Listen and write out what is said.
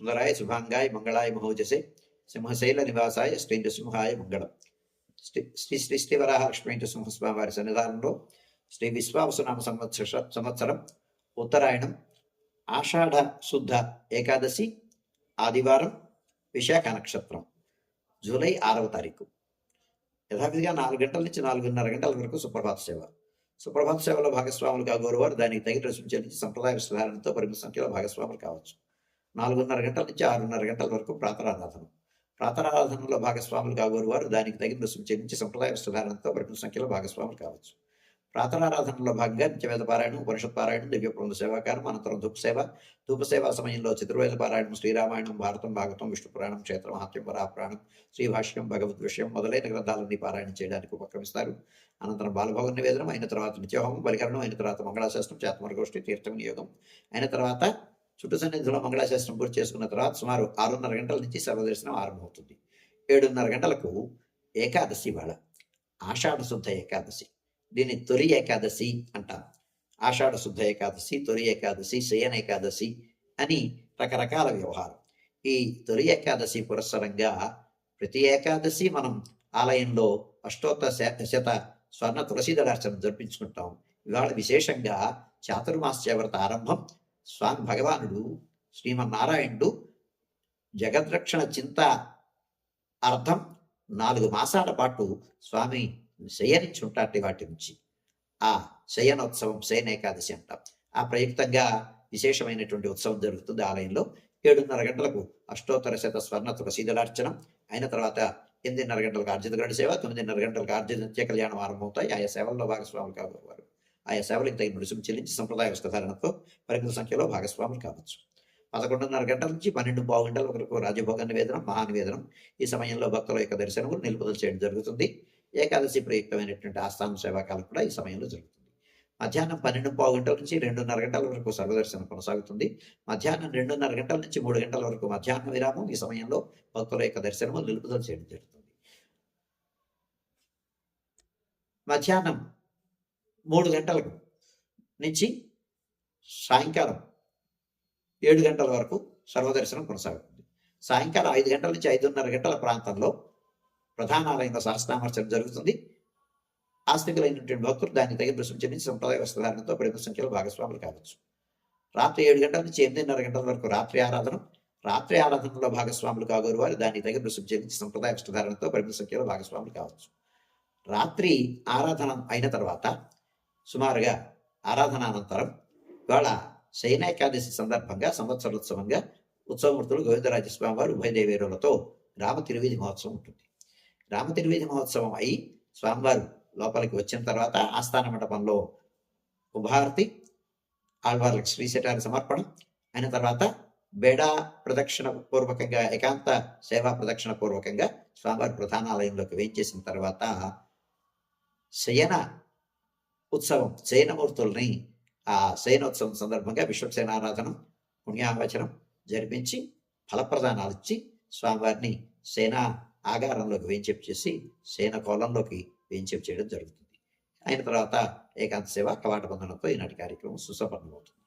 సుందరాయ శుభాంగాయ మంగళాయ మహోజసే సింహశైల నివాసాయ శ్రీ నృసింహాయ మంగళం శ్రీ శ్రీ శ్రీ శ్రీ వరాహలక్ష్మీ నృసింహస్వామి వారి సన్నిధానంలో శ్రీ విశ్వావసునామ సంవత్సర సంవత్సరం ఉత్తరాయణం ఆషాఢ శుద్ధ ఏకాదశి ఆదివారం విశాఖ నక్షత్రం జూలై ఆరవ తారీఖు యథావిధిగా నాలుగు గంటల నుంచి నాలుగున్నర గంటల వరకు సుప్రభాత సేవ సుప్రభాత సేవలో భాగస్వాములుగా గోరువారు దానికి తగిన రుచి చెల్లించి సంప్రదాయ విధానంతో పరిమిత సంఖ్యలో భాగస్వాములు కావచ్చు నాలుగున్నర గంటల నుంచి ఆరున్నర గంటల వరకు ప్రాతరారాధన. ప్రాతరారాధనలో భాగస్వాములు కాగోరు వారు దానికి తగిన రుసుము చెల్లించి సంప్రదాయ సుధారణతో పరిమిత సంఖ్యలో భాగస్వాములు కావచ్చు. ప్రాతరారాధనలో భాగంగా నిత్యవేద పారాయణం ఉపనిషత్ పారాయణం దివ్య సేవాకారం అనంతరం ధూప సేవ ధూప సేవా సమయంలో చతుర్వేద పారాయణం శ్రీరామాయణం భారతం భాగవతం విష్ణు పురాణం క్షేత్రం మహాత్యం వరాపురాణం శ్రీభాష్యం భగవద్ విషయం మొదలైన గ్రంథాలన్నీ పారాయణ చేయడానికి ఉపక్రమిస్తారు. అనంతరం బాలభోగ నివేదనం అయిన తర్వాత నిత్యహోమం బలికరణం అయిన తర్వాత మంగళాశాస్త్రం చేతమరగోష్ఠి తీర్థం నియోగం అయిన తర్వాత చుట్టూ సన్నిధిలో మంగళాశాస్త్రం పూర్తి చేసుకున్న తర్వాత సుమారు ఆరున్నర గంటల నుంచి సర్వదర్శనం ఆరంభమవుతుంది. ఏడున్నర గంటలకు ఏకాదశి వాళ్ళ ఆషాఢ శుద్ధ ఏకాదశి. దీన్ని తొలి ఏకాదశి అంటాం. ఆషాఢ శుద్ధ ఏకాదశి తొలి ఏకాదశి శయన ఏకాదశి అని రకరకాల వ్యవహారం. ఈ తొలి ఏకాదశి పురస్సరంగా ప్రతి ఏకాదశి మనం ఆలయంలో అష్టోత్తర శత స్వర్ణ తులసీదళార్చన జరిపించుకుంటాం. ఇవాళ విశేషంగా చాతుర్మాస్య వ్రత ఆరంభం స్వామి భగవానుడు శ్రీమన్నారాయణుడు జగద్రక్షణ చింత అర్థం నాలుగు మాసాల పాటు స్వామి శయనించి ఉంటాటి వాటి నుంచి. ఆ శయనోత్సవం శయన ఏకాదశి అంటాం. ఆ ప్రయుక్తంగా విశేషమైనటువంటి ఉత్సవం జరుగుతుంది ఆలయంలో. ఏడున్నర గంటలకు అష్టోత్తర శత స్వర్ణ తులసీదలార్చనం అయిన తర్వాత ఎనిమిదిన్నర గంటలకు ఆర్జిత గరుడ సేవ తొమ్మిదిన్నర గంటలకు ఆర్జిత నిత్య కళ్యాణం ఆరంభమవుతాయి. ఆయా సేవల్లో భాగస్వాములు కావారు ఆయా సేవలకు తగిన రుసుము చెల్లించి సంప్రదాయ వస్త్రధారణతో పరిమిత సంఖ్యలో భాగస్వాములు కావచ్చు. పదకొండున్నర గంటల నుంచి పన్నెండు పావు గంటల వరకు రాజభోగ నివేదనం మహానివేదనం ఈ సమయంలో భక్తుల యొక్క దర్శనము నిలుపుదల చేయడం జరుగుతుంది. ఏకాదశి ప్రయుక్తమైనటువంటి ఆస్థాన సేవాకాలం కూడా ఈ సమయంలో జరుగుతుంది. మధ్యాహ్నం పన్నెండు పావు గంటల నుంచి రెండున్నర గంటల వరకు సర్వదర్శనం కొనసాగుతుంది. మధ్యాహ్నం రెండున్నర గంటల నుంచి మూడు గంటల వరకు మధ్యాహ్న విరామం ఈ సమయంలో భక్తుల యొక్క దర్శనము నిలుపుదల చేయడం జరుగుతుంది. మధ్యాహ్నం మూడు గంటలకు నుంచి సాయంకాలం ఏడు గంటల వరకు సర్వదర్శనం కొనసాగుతుంది. సాయంకాలం ఐదు గంటల నుంచి ఐదున్నర గంటల ప్రాంతంలో ప్రధాన ఆలయంలో జరుగుతుంది. ఆస్తికులైనటువంటి భక్తులు దాన్ని తగిన రుసుము చెల్లించి సంప్రదాయ వస్త్రధారణతో పరిమిత సంఖ్యలో భాగస్వాములు కావచ్చు. రాత్రి ఏడు గంటల నుంచి ఎనిమిదిన్నర గంటల వరకు రాత్రి ఆరాధన రాత్రి ఆరాధనలో భాగస్వాములు కాగోరు వారు దాన్ని తగిన రుసుము చెల్లించి సంప్రదాయ వస్త్రధారణతో పరిమిత సంఖ్యలో భాగస్వాములు కావచ్చు. రాత్రి ఆరాధన అయిన తర్వాత సుమారుగా ఆరాధనానంతరం ఇవాళ శయనేకాదశి సందర్భంగా సంవత్సరోత్సవంగా ఉత్సవమూర్తులు గోవిందరాజస్వామి వారు ఉభయదేవేరులతో రామ తిరువీధి మహోత్సవం ఉంటుంది. రామ తిరువీధి మహోత్సవం అయి స్వామివారు లోపలికి వచ్చిన తర్వాత ఆస్థాన మండపంలో ఉభారతి ఆళ్వార్లకు శ్రీశటారి సమర్పణం అయిన తర్వాత బేడా ప్రదక్షిణ పూర్వకంగా ఏకాంత సేవా ప్రదక్షిణ పూర్వకంగా స్వామివారి ప్రధానాలయంలోకి వేయించేసిన తర్వాత శయన ఉత్సవం శయనమూర్తుల్ని ఆ శయనోత్సవం సందర్భంగా విశ్వసేనారాధనం పుణ్యావచనం జరిపించి ఫలప్రదానాలు ఇచ్చి స్వామివారిని సేనా ఆగారంలోకి వేయించేపు చేసి సేన కోలంలోకి వేయించేపు చేయడం జరుగుతుంది. అయిన తర్వాత ఏకాంత సేవ కవాట బంధనంతో ఈనాటి కార్యక్రమం సుసంపన్నమవుతుంది.